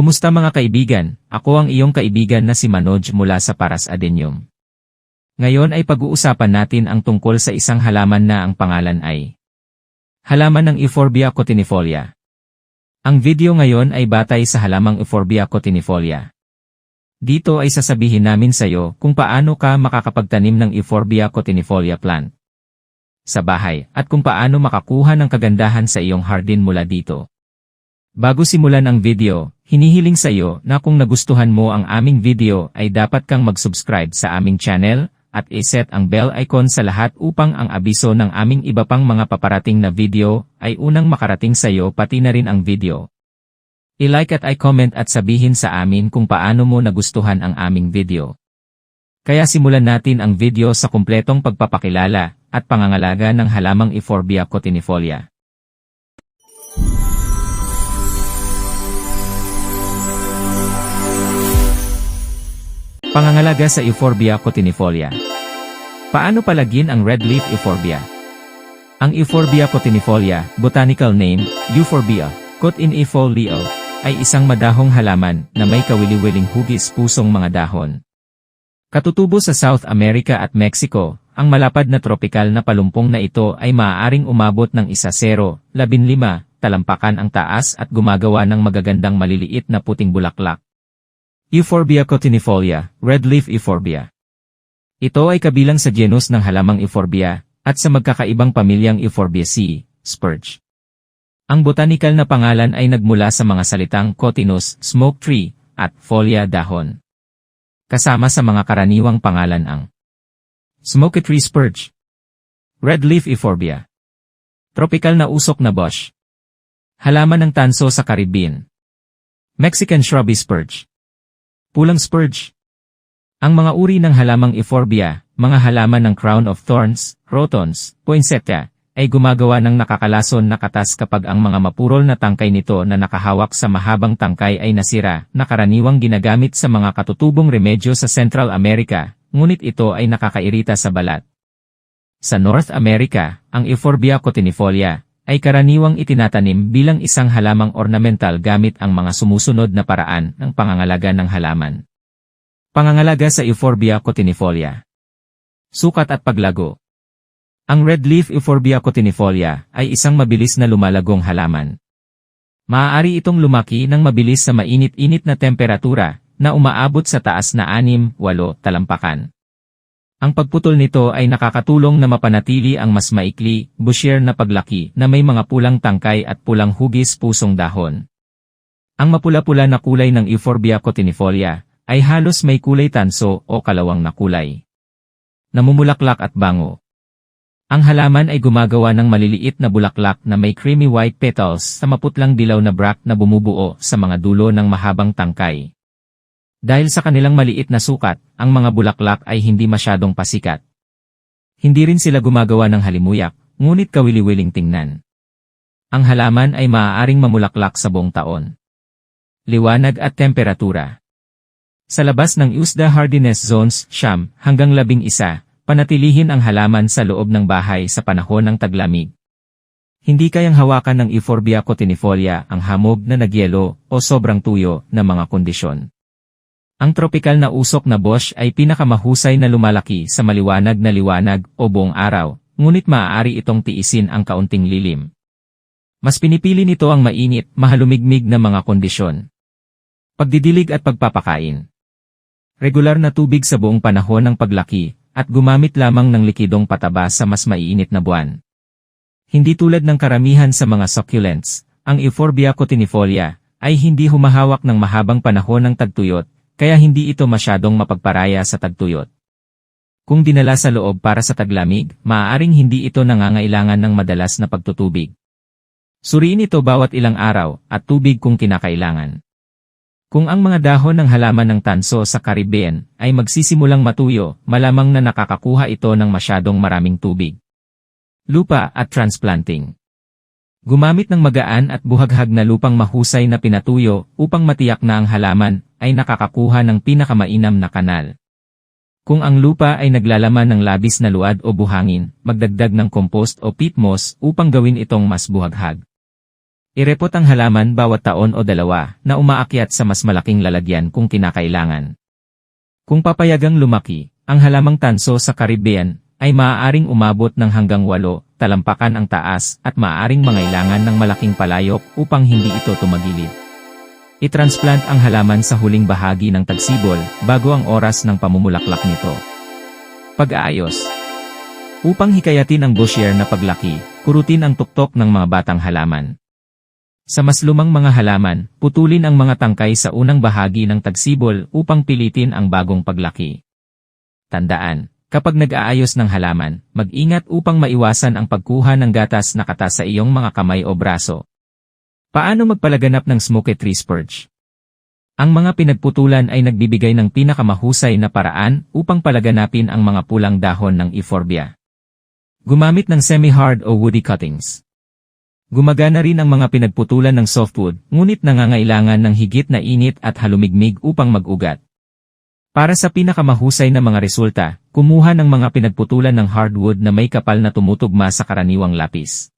Kumusta mga kaibigan? Ako ang iyong kaibigan na si Manoj mula sa Paras Adenium. Ngayon ay pag-uusapan natin ang tungkol sa isang halaman na ang pangalan ay Halaman ng Euphorbia cotinifolia. Ang video ngayon ay batay sa halamang Euphorbia cotinifolia. Dito ay sasabihin namin sa iyo kung paano ka makakapagtanim ng Euphorbia cotinifolia plant sa bahay at kung paano makakuha ng kagandahan sa iyong hardin mula dito. Bago simulan ang video, hinihiling sa iyo na kung nagustuhan mo ang aming video ay dapat kang mag-subscribe sa aming channel at iset ang bell icon sa lahat upang ang abiso ng aming iba pang mga paparating na video ay unang makarating sa iyo pati na rin ang video. I-like at i-comment at sabihin sa amin kung paano mo nagustuhan ang aming video. Kaya simulan natin ang video sa kumpletong pagpapakilala at pangangalaga ng halamang Euphorbia cotinifolia. Pangangalaga sa Euphorbia cotinifolia. Paano palagin ang red leaf euphorbia? Ang Euphorbia cotinifolia, botanical name, Euphorbia, cotinifolium, ay isang madahong halaman na may kawili-wiling hugis pusong mga dahon. Katutubo sa South America at Mexico, ang malapad na tropikal na palumpong na ito ay maaaring umabot ng isa 0, 15, talampakan ang taas at gumagawa ng magagandang maliliit na puting bulaklak. Euphorbia cotinifolia, red leaf euphorbia. Ito ay kabilang sa genus ng halamang euphorbia, at sa magkakaibang pamilyang Euphorbiaceae, spurge. Ang botanical na pangalan ay nagmula sa mga salitang cotinus, smoke tree, at folia dahon. Kasama sa mga karaniwang pangalan ang smoke tree spurge, red leaf euphorbia, tropical na usok na bush, halaman ng tanso sa Caribbean, Mexican shrubby spurge, Pulang spurge. Ang mga uri ng halamang euphorbia, mga halaman ng crown of thorns, crotons, poinsettia, ay gumagawa ng nakakalason na katas kapag ang mga mapurol na tangkay nito na nakahawak sa mahabang tangkay ay nasira, na karaniwang ginagamit sa mga katutubong remedyo sa Central America, ngunit ito ay nakakairita sa balat. Sa North America, ang Euphorbia cotinifolia ay karaniwang itinatanim bilang isang halamang ornamental gamit ang mga sumusunod na paraan ng pangangalaga ng halaman. Pangangalaga sa Euphorbia cotinifolia. Sukat at paglago. Ang red leaf Euphorbia cotinifolia ay isang mabilis na lumalagong halaman. Maaari itong lumaki ng mabilis sa mainit-init na temperatura na umaabot sa taas na 6-8 talampakan. Ang pagputol nito ay nakakatulong na mapanatili ang mas maikli, bushier na paglaki na may mga pulang tangkay at pulang hugis pusong dahon. Ang mapula-pula na kulay ng Euphorbia cotinifolia ay halos may kulay tanso o kalawang na kulay. Namumulaklak at bango. Ang halaman ay gumagawa ng maliliit na bulaklak na may creamy white petals sa maputlang dilaw na bract na bumubuo sa mga dulo ng mahabang tangkay. Dahil sa kanilang maliit na sukat, ang mga bulaklak ay hindi masyadong pasikat. Hindi rin sila gumagawa ng halimuyak, ngunit kawili-wiling tingnan. Ang halaman ay maaaring mamulaklak sa buong taon. Liwanag at temperatura. Sa labas ng USDA Hardiness Zones, siyam, hanggang labing isa, panatilihin ang halaman sa loob ng bahay sa panahon ng taglamig. Hindi kayang hawakan ng Euphorbia cotinifolia ang hamog na nagyelo o sobrang tuyo na mga kondisyon. Ang tropikal na usok na bush ay pinakamahusay na lumalaki sa maliwanag na liwanag o buong araw, ngunit maaari itong tiisin ang kaunting lilim. Mas pinipili nito ang mainit, mahalumigmig na mga kondisyon. Pagdidilig at pagpapakain. Regular na tubig sa buong panahon ng paglaki, at gumamit lamang ng likidong pataba sa mas maiinit na buwan. Hindi tulad ng karamihan sa mga succulents, ang Euphorbia cotinifolia ay hindi humahawak ng mahabang panahon ng tagtuyot, kaya hindi ito masyadong mapagparaya sa tagtuyot. Kung dinala sa loob para sa taglamig, maaaring hindi ito nangangailangan ng madalas na pagtutubig. Suriin ito bawat ilang araw at tubig kung kinakailangan. Kung ang mga dahon ng halaman ng tanso sa Caribbean ay magsisimulang matuyo, malamang na nakakakuha ito ng masyadong maraming tubig. Lupa at transplanting. Gumamit ng magaan at buhaghag na lupang mahusay na pinatuyo upang matiyak na ang halaman ay nakakakuha ng pinakamainam na kanal. Kung ang lupa ay naglalaman ng labis na luad o buhangin, magdagdag ng compost o peat moss upang gawin itong mas buhaghag. Irepot ang halaman bawat taon o dalawa na umaakyat sa mas malaking lalagyan kung kinakailangan. Kung papayagang lumaki, ang halamang tanso sa Caribbean ay maaaring umabot ng hanggang walo, talampakan ang taas at maaaring mangailangan ng malaking palayok upang hindi ito tumagilid. I-transplant ang halaman sa huling bahagi ng tagsibol bago ang oras ng pamumulaklak nito. Pag-aayos Upang hikayatin ang bushier na paglaki, kurutin ang tuktok ng mga batang halaman. Sa mas lumang mga halaman, putulin ang mga tangkay sa unang bahagi ng tagsibol upang pilitin ang bagong paglaki. Tandaan, kapag nag-aayos ng halaman, mag-ingat upang maiwasan ang pagkuha ng gatas na katas sa iyong mga kamay o braso. Paano magpalaganap ng smoky tree spurge? Ang mga pinagputulan ay nagbibigay ng pinakamahusay na paraan upang palaganapin ang mga pulang dahon ng euphorbia. Gumamit ng semi-hard o woody cuttings. Gumagana rin ang mga pinagputulan ng softwood, ngunit nangangailangan ng higit na init at halumigmig upang mag-ugat. Para sa pinakamahusay na mga resulta, kumuha ng mga pinagputulan ng hardwood na may kapal na tumutugma sa karaniwang lapis.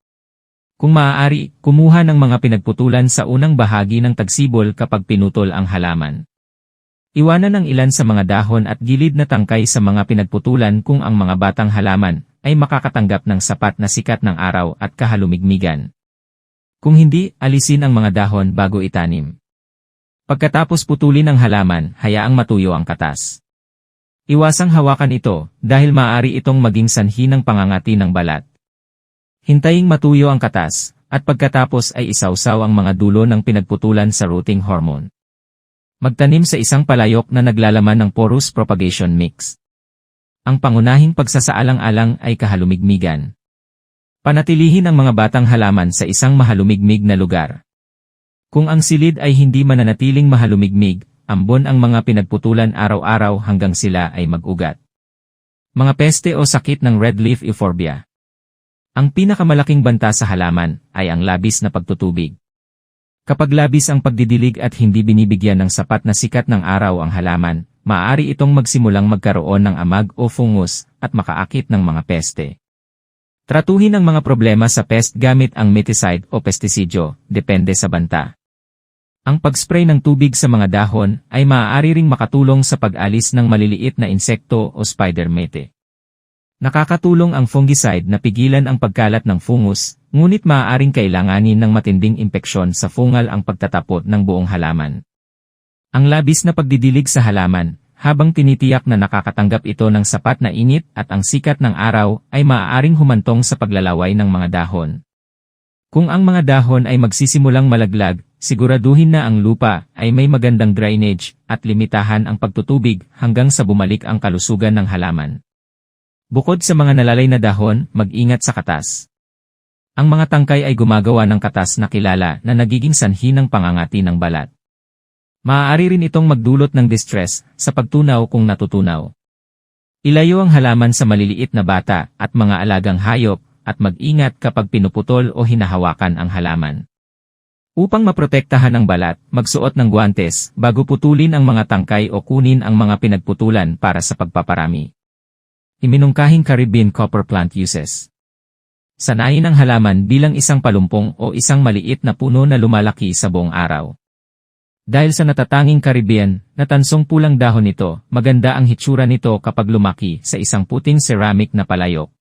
Kung maaari, kumuha ng mga pinagputulan sa unang bahagi ng tagsibol kapag pinutol ang halaman. Iwanan ang ilan sa mga dahon at gilid na tangkay sa mga pinagputulan kung ang mga batang halaman ay makakatanggap ng sapat na sikat ng araw at kahalumigmigan. Kung hindi, alisin ang mga dahon bago itanim. Pagkatapos putulin ang halaman, hayaang matuyo ang katas. Iwasang hawakan ito dahil maaari itong maging sanhi ng pangangati ng balat. Hintaying matuyo ang katas, at pagkatapos ay isawsaw ang mga dulo ng pinagputulan sa rooting hormone. Magtanim sa isang palayok na naglalaman ng porous propagation mix. Ang pangunahing pagsasaalang-alang ay kahalumigmigan. Panatilihin ang mga batang halaman sa isang mahalumigmig na lugar. Kung ang silid ay hindi mananatiling mahalumigmig, ambon ang mga pinagputulan araw-araw hanggang sila ay mag-ugat. Mga peste o sakit ng red leaf euphorbia. Ang pinakamalaking banta sa halaman ay ang labis na pagtutubig. Kapag labis ang pagdidilig at hindi binibigyan ng sapat na sikat ng araw ang halaman, maaari itong magsimulang magkaroon ng amag o fungus at makaakit ng mga peste. Tratuhin ang mga problema sa pest gamit ang miticide o pestisidyo, depende sa banta. Ang pag-spray ng tubig sa mga dahon ay maaari ring makatulong sa pag-alis ng maliliit na insekto o spider mite. Nakakatulong ang fungicide na pigilan ang pagkalat ng fungus, ngunit maaaring kailanganin ng matinding impeksyon sa fungal ang pagtatapot ng buong halaman. Ang labis na pagdidilig sa halaman, habang tinitiyak na nakakatanggap ito ng sapat na init at ang sikat ng araw ay maaaring humantong sa paglalaway ng mga dahon. Kung ang mga dahon ay magsisimulang malaglag, siguraduhin na ang lupa ay may magandang drainage at limitahan ang pagtutubig hanggang sa bumalik ang kalusugan ng halaman. Bukod sa mga nalalay na dahon, mag-ingat sa katas. Ang mga tangkay ay gumagawa ng katas na kilala na nagiging sanhi ng pangangati ng balat. Maaari rin itong magdulot ng distress sa pagtunaw kung natutunaw. Ilayo ang halaman sa maliliit na bata at mga alagang hayop at mag-ingat kapag pinuputol o hinahawakan ang halaman. Upang maprotektahan ang balat, magsuot ng guantes bago putulin ang mga tangkay o kunin ang mga pinagputulan para sa pagpaparami. Iminungkahing Caribbean copper plant uses. Sanayin ang halaman bilang isang palumpong o isang maliit na puno na lumalaki sa buong araw. Dahil sa natatanging Caribbean, natansong pulang dahon nito, maganda ang hitsura nito kapag lumaki sa isang puting ceramic na palayok.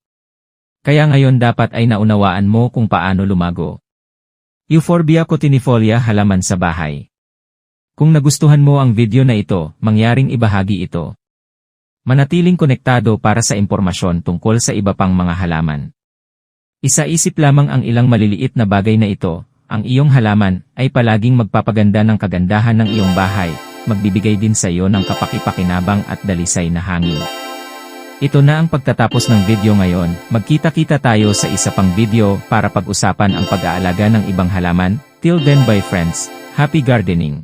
Kaya ngayon dapat ay naunawaan mo kung paano lumago. Euphorbia cotinifolia halaman sa bahay. Kung nagustuhan mo ang video na ito, mangyaring ibahagi ito. Manatiling konektado para sa impormasyon tungkol sa iba pang mga halaman. Isa-isip lamang ang ilang maliliit na bagay na ito, ang iyong halaman ay palaging magpapaganda ng kagandahan ng iyong bahay, magbibigay din sa iyo ng kapakipakinabang at dalisay na hangin. Ito na ang pagtatapos ng video ngayon, magkita-kita tayo sa isa pang video para pag-usapan ang pag-aalaga ng ibang halaman, till then bye friends, happy gardening!